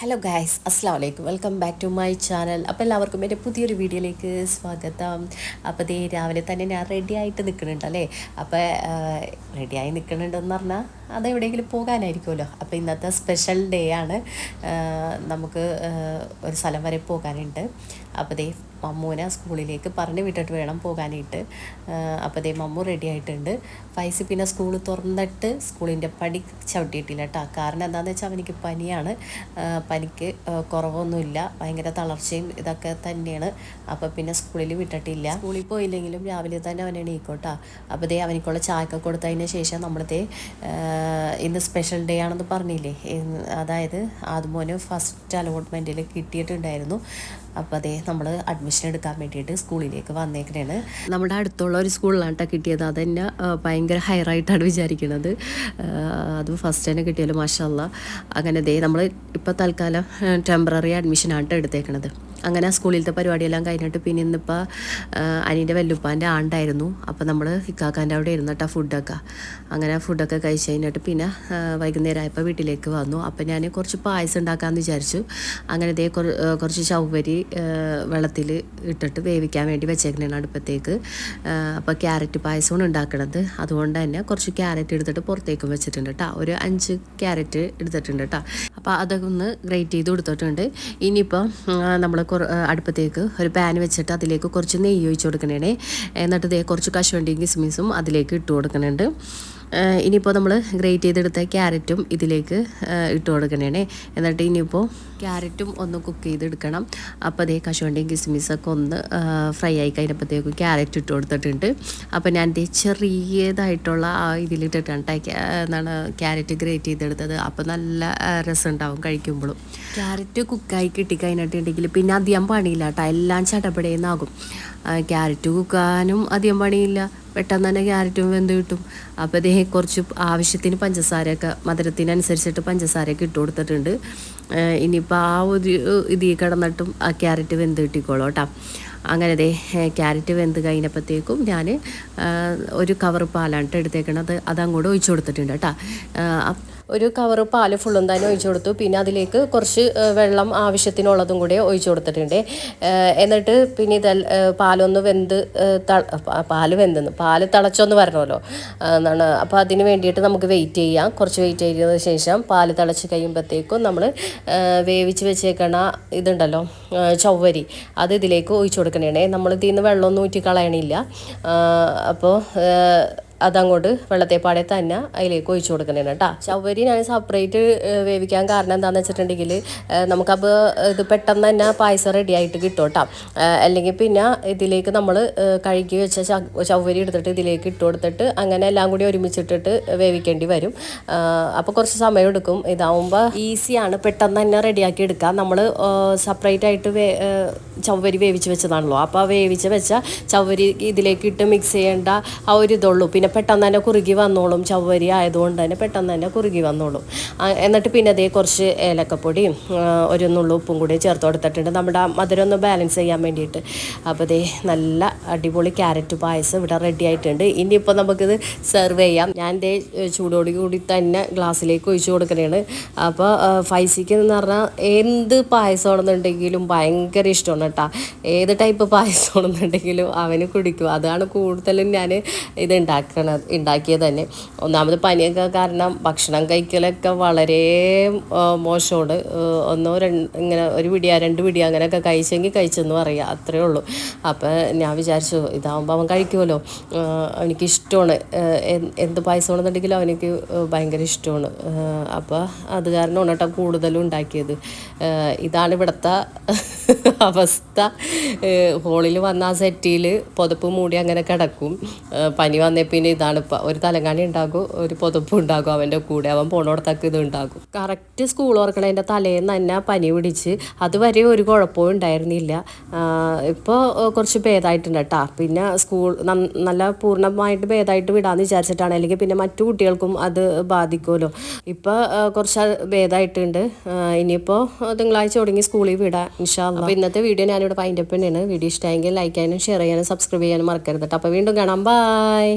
Hello guys അസ്സാം വലൈക്കും welcome back to my channel അപ്പോൾ എല്ലാവർക്കും എന്റെ പുതിയൊരു വീഡിയോയിലേക്ക് സ്വാഗതം. അപ്പോൾ ദേ രാവിലെ തന്നെ ഞാൻ റെഡി ആയിട്ട് നിൽക്കുന്നുണ്ട് അല്ലേ? അപ്പോൾ റെഡിയായി നിൽക്കുന്നുണ്ടെന്ന് പറഞ്ഞാൽ അത് എവിടെയെങ്കിലും പോകാനായിരിക്കുമല്ലോ. അപ്പോൾ ഇന്നത്തെ സ്പെഷ്യൽ ഡേ ആണ്. നമുക്ക് ഒരു സ്ഥലം വരെ പോകാനുണ്ട്. അപ്പോൾ ദേ മമ്മൂനെ സ്കൂളിലേക്ക് പറഞ്ഞു വിട്ടിട്ട് വേണം പോകാനായിട്ട്. അപ്പോൾ ദേ മമ്മു റെഡി ആയിട്ടുണ്ട്. ഫൈസി പിന്നെ സ്കൂൾ തുറന്നിട്ട് സ്കൂളിന്റെ പടി ചവിട്ടിയിട്ടില്ല കേട്ടോ. കാരണം എന്താണെന്ന് വെച്ചാൽ അവനിക്ക് പനിയാണ്. പനിക്ക് കുറവൊന്നുമില്ല. ഭയങ്കര തളർച്ചയും ഇതൊക്കെ തന്നെയാണ്. അപ്പോൾ പിന്നെ സ്കൂളിൽ വിട്ടിട്ടില്ല. സ്കൂളിൽ പോയില്ലെങ്കിലും രാവിലെ തന്നെ അവൻ എണീക്കോട്ടാ. അപ്പോൾ ദേ അവനിക്കുള്ള ചായക്ക കൊടുത്തതിന് ശേഷം നമ്മളിതേ ആ, ഇന്ന് സ്പെഷ്യൽ ഡേ ആണെന്ന് പറഞ്ഞില്ലേ? അതായത് ആദ്യമോന് ഫസ്റ്റ് അലോട്ട്മെന്റിൽ കിട്ടിയിട്ടുണ്ടായിരുന്നു. അപ്പോൾ അതേ നമ്മൾ അഡ്മിഷൻ എടുക്കാൻ വേണ്ടിയിട്ട് സ്കൂളിലേക്ക് വന്നേക്കണേണ്. നമ്മുടെ അടുത്തുള്ള ഒരു സ്കൂളിലാണ് കേട്ടോ കിട്ടിയത്. അതെന്നെ തന്നെ ഭയങ്കര ഹയറായിട്ടാണ് വിചാരിക്കുന്നത് അത് ഫസ്റ്റ് തന്നെ കിട്ടിയാലും മാഷല്ല അങ്ങനെ ദേ നമ്മൾ ഇപ്പോൾ തൽക്കാലം ടെമ്പററി അഡ്മിഷനാണ് എടുത്തേക്കണത്. അങ്ങനെ സ്കൂളിലത്തെ പരിപാടിയെല്ലാം കഴിഞ്ഞിട്ട് പിന്നെ ഇന്നിപ്പോൾ അനീന്റെ വല്ലുപ്പാന്റെ ആണ്ടായിരുന്നു. അപ്പോൾ നമ്മൾ ഇക്കാക്കാന്റെ അവിടെ ഇരുന്നു കേട്ടോ ഫുഡൊക്കെ അങ്ങനെ ഫുഡൊക്കെ കഴിച്ച് കഴിഞ്ഞിട്ട് പിന്നെ വൈകുന്നേരം ആയപ്പോൾ വീട്ടിലേക്ക് വന്നു. അപ്പോൾ ഞാൻ കുറച്ച് പായസം ഉണ്ടാക്കാമെന്ന് വിചാരിച്ചു. അങ്ങനെ ഇതേ കുറച്ച് ചവ്വരി വെള്ളത്തിൽ ഇട്ടിട്ട് വേവിക്കാൻ വേണ്ടി വെച്ചേക്കണേണ് അടുപ്പത്തേക്ക്. അപ്പോൾ ക്യാരറ്റ് പായസമാണ് ഉണ്ടാക്കണത്. അതുകൊണ്ട് തന്നെ കുറച്ച് ക്യാരറ്റ് എടുത്തിട്ട് പുറത്തേക്കും വെച്ചിട്ടുണ്ട് കേട്ടോ ഒരു അഞ്ച് ക്യാരറ്റ് എടുത്തിട്ടുണ്ട് കേട്ടോ അപ്പോൾ അതൊക്കെ ഒന്ന് ഗ്രേറ്റ് ചെയ്ത് കൊടുത്തിട്ടുണ്ട്. ഇനിയിപ്പോൾ നമ്മൾ അടുപ്പത്തേക്ക് ഒരു പാൻ വെച്ചിട്ട് അതിലേക്ക് കുറച്ച് നെയ്യ് ഒഴിച്ച് കൊടുക്കണേ എന്നിട്ട് കുറച്ച് കശുവണ്ടിയും കിസ്മിസും അതിലേക്ക് ഇട്ട് കൊടുക്കുന്നുണ്ട് ഇനിയിപ്പോൾ നമ്മൾ ഗ്രേറ്റ് ചെയ്തെടുത്ത ക്യാരറ്റും ഇതിലേക്ക് ഇട്ട് കൊടുക്കണേ എന്നിട്ട് ഇനിയിപ്പോൾ ക്യാരറ്റും ഒന്ന് കുക്ക് ചെയ്തെടുക്കണം. അപ്പോൾ അതേ കശുവണ്ടിയും കിസ്മിസൊക്കെ ഒന്ന് ഫ്രൈ ആയി കഴിഞ്ഞപ്പോഴത്തേക്കും ക്യാരറ്റ് ഇട്ട് കൊടുത്തിട്ടുണ്ട്. അപ്പോൾ ഞാൻ ദേ ചെറിയതായിട്ടുള്ള ആ ഇതിലിട്ടിട്ടാണ് എന്താണ് ക്യാരറ്റ് ഗ്രേറ്റ് ചെയ്തെടുത്തത്. അപ്പോൾ നല്ല രസമുണ്ടാവും കഴിക്കുമ്പോഴും ക്യാരറ്റ് കുക്കായി കിട്ടിക്കഴിഞ്ഞിട്ടുണ്ടെങ്കിൽ പിന്നെ അധികം പണിയില്ല കേട്ടോ എല്ലാം ചടപടയെന്നാകും ക്യാരറ്റ് കുക്കാനും അധികം പണിയില്ല. പെട്ടെന്ന് തന്നെ ക്യാരറ്റും വെന്ത് കിട്ടും. അപ്പോൾ ഇതേ കുറച്ച് ആവശ്യത്തിന് പഞ്ചസാരയൊക്കെ മധുരത്തിനനുസരിച്ചിട്ട് പഞ്ചസാരയൊക്കെ ഇട്ട് കൊടുത്തിട്ടുണ്ട്. ഇനിയിപ്പോൾ ആ ഒരു ഇതിൽ കിടന്നിട്ടും ആ ക്യാരറ്റ് വെന്ത് കിട്ടിക്കോളൂ കേട്ടോ. അങ്ങനെ ദേ ക്യാരറ്റ് വെന്ത് കഴിഞ്ഞപ്പോഴത്തേക്കും ഞാൻ ഒരു കവർ പാലാണ് എടുത്തേക്കണത്. അത് അങ്ങോട്ട് ഒഴിച്ചു കൊടുത്തിട്ടുണ്ട് കേട്ടോ. ഒരു കവർ പാൽ ഫുള്ളും തന്നെ ഒഴിച്ചു കൊടുത്തു. പിന്നെ അതിലേക്ക് കുറച്ച് വെള്ളം ആവശ്യത്തിനുള്ളതും കൂടി ഒഴിച്ചു കൊടുത്തിട്ടുണ്ട്. എന്നിട്ട് പിന്നെ ഇതെ പാലൊന്ന് വെന്ത് പാൽ പാൽ വെന്തെന്ന് പാൽ തിളച്ചൊന്ന് വരണമല്ലോ എന്നാണ് അപ്പോൾ അതിന് വേണ്ടിയിട്ട് നമുക്ക് വെയിറ്റ് ചെയ്യാം. കുറച്ച് വെയിറ്റ് ചെയ്തതിന് ശേഷം പാൽ തിളച്ച് കഴിയുമ്പോഴത്തേക്കും നമ്മൾ വേവിച്ച് വെച്ചേക്കണ ഇതുണ്ടല്ലോ ചൊവ്വരി. അത് ഇതിലേക്ക് ഒഴിച്ചു കൊടുക്കണേ. നമ്മൾ ഇതിൽ നിന്ന് വെള്ളമൊന്നും ഊറ്റി കളയണില്ല. അപ്പോൾ അതങ്ങോട്ട് വെള്ളത്തേപ്പാടെ തന്നെ അതിലേക്ക് ഒഴിച്ചു കൊടുക്കണേ കേട്ടോ. ചവരി ഞാൻ സെപ്പറേറ്റ് വേവിക്കാൻ കാരണം എന്താണെന്ന് വെച്ചിട്ടുണ്ടെങ്കിൽ നമുക്കപ്പോൾ ഇത് പെട്ടെന്ന് തന്നെ പായസം റെഡി ആയിട്ട് കിട്ടും കേട്ടോ. അല്ലെങ്കിൽ പിന്നെ ഇതിലേക്ക് നമ്മൾ കഴുകി വെച്ച ചവരി എടുത്തിട്ട് ഇതിലേക്ക് ഇട്ട് കൊടുത്തിട്ട് അങ്ങനെ എല്ലാം കൂടി ഒരുമിച്ചിട്ടിട്ട് വേവിക്കേണ്ടി വരും. അപ്പോൾ കുറച്ച് സമയം എടുക്കും. ഇതാവുമ്പോൾ ഈസിയാണ് പെട്ടെന്ന് തന്നെ റെഡിയാക്കി എടുക്കാം. നമ്മൾ സെപ്പറേറ്റ് ആയിട്ട് വേ ചവരി വേവിച്ച് വെച്ചതാണല്ലോ. അപ്പോൾ വേവിച്ച് വെച്ച ചവരി ഇതിലേക്ക് ഇട്ട് മിക്സ് ചെയ്യേണ്ട ആ ഒരു ഇതുള്ളൂ. പിന്നെ പെട്ടെന്ന് തന്നെ കുറുകി വന്നോളും. ചവ്വരി ആയതുകൊണ്ട് തന്നെ പെട്ടെന്ന് തന്നെ കുറുകി വന്നോളും. എന്നിട്ട് പിന്നെ അതേ കുറച്ച് ഏലക്കപ്പൊടിയും ഒരു നുള്ളു ഉപ്പും കൂടി ചേർത്ത് കൊടുത്തിട്ടുണ്ട്. നമ്മുടെ മധുരം ഒന്ന് ബാലൻസ് ചെയ്യാൻ വേണ്ടിയിട്ട്. അപ്പോൾ ദേ നല്ല അടിപൊളി ക്യാരറ്റ് പായസം ഇവിടെ റെഡി ആയിട്ടുണ്ട്. ഇനിയിപ്പോൾ നമുക്കിത് സെർവ് ചെയ്യാം. ഞാൻ ഇതേ ചൂടോടി കൂടി തന്നെ ഗ്ലാസ്സിലേക്ക് ഒഴിച്ചു കൊടുക്കണേണ് അപ്പോൾ ഫൈസിക്ക് എന്ന് പറഞ്ഞാൽ എന്ത് പായസമാണെന്നുണ്ടെങ്കിലും ഭയങ്കര ഇഷ്ടമാണ് കേട്ടോ. ഏത് ടൈപ്പ് പായസമാണെന്നുണ്ടെങ്കിലും അവന് കുടിക്കും. അതാണ് കൂടുതലും ഞാൻ ഇത് ഉണ്ടാക്കണത് ഉണ്ടാക്കിയത് തന്നെ. ഒന്നാമത് പനിയൊക്കെ കാരണം ഭക്ഷണം കഴിക്കലൊക്കെ വളരെ മോശമാണ്. ഒന്നോ രണ്ട് ഇങ്ങനെ ഒരു പിടിയ രണ്ട് പിടിയ അങ്ങനെയൊക്കെ കഴിച്ചെങ്കിൽ കഴിച്ചെന്ന് പറയുക അത്രേ ഉള്ളൂ. അപ്പോൾ ഞാൻ വിചാരിച്ചു ഇതാവുമ്പോൾ അവൻ കഴിക്കുമല്ലോ. അവനിക്ക് ഇഷ്ടമാണ് എന്ത് പായസമാണെന്നുണ്ടെങ്കിലും അവനിക്ക് ഭയങ്കര ഇഷ്ടമാണ്. അപ്പോൾ അത് കാരണമാണ് കേട്ടോ കൂടുതലും ഉണ്ടാക്കിയത്. ഇതാണ് ഇവിടുത്തെ അവസ്ഥ. ഹോളിൽ വന്ന ആ സെറ്റിയിൽ പുതപ്പ് മൂടി അങ്ങനെ കിടക്കും. പനി വന്നേ പിന്നെ ഇതാണ് ഒരു തലങ്ങാണി ഉണ്ടാകും ഒരു പുതപ്പ് ഉണ്ടാകും അവന്റെ കൂടെ. അവൻ പോണോടത്തൊക്കെ ഇത് ഉണ്ടാകും. കറക്റ്റ് സ്കൂൾ ഓർക്കണതിന്റെ തലേന്ന് തന്നെ പനി പിടിച്ച് അതുവരെ ഒരു കുഴപ്പവും ഉണ്ടായിരുന്നില്ല. ഇപ്പോൾ കുറച്ച് ഭേദമായിട്ടുണ്ട് കേട്ടോ. പിന്നെ സ്കൂൾ നല്ല പൂർണമായിട്ട് ഭേദമായിട്ട് വിടാമെന്ന് വിചാരിച്ചിട്ടാണ്. അല്ലെങ്കിൽ പിന്നെ മറ്റു കുട്ടികൾക്കും അത് ബാധിക്കുമല്ലോ. ഇപ്പോൾ കുറച്ച് ഭേദമായിട്ടുണ്ട് ഇനിയിപ്പോൾ തിങ്കളാഴ്ച തുടങ്ങി സ്കൂളിൽ വിടാം ഇൻഷാല്ല അപ്പോൾ ഇന്നത്തെ വീഡിയോ ഞാനിവിടെ പൈന്റെ വീഡിയോ ഇഷ്ടമായെങ്കിൽ ലൈക്ക് ചെയ്യാനും ഷെയർ ചെയ്യാനും സബ്സ്ക്രൈബ് ചെയ്യാനും മറക്കരുത് അപ്പോൾ വീണ്ടും കാണാം. ബൈ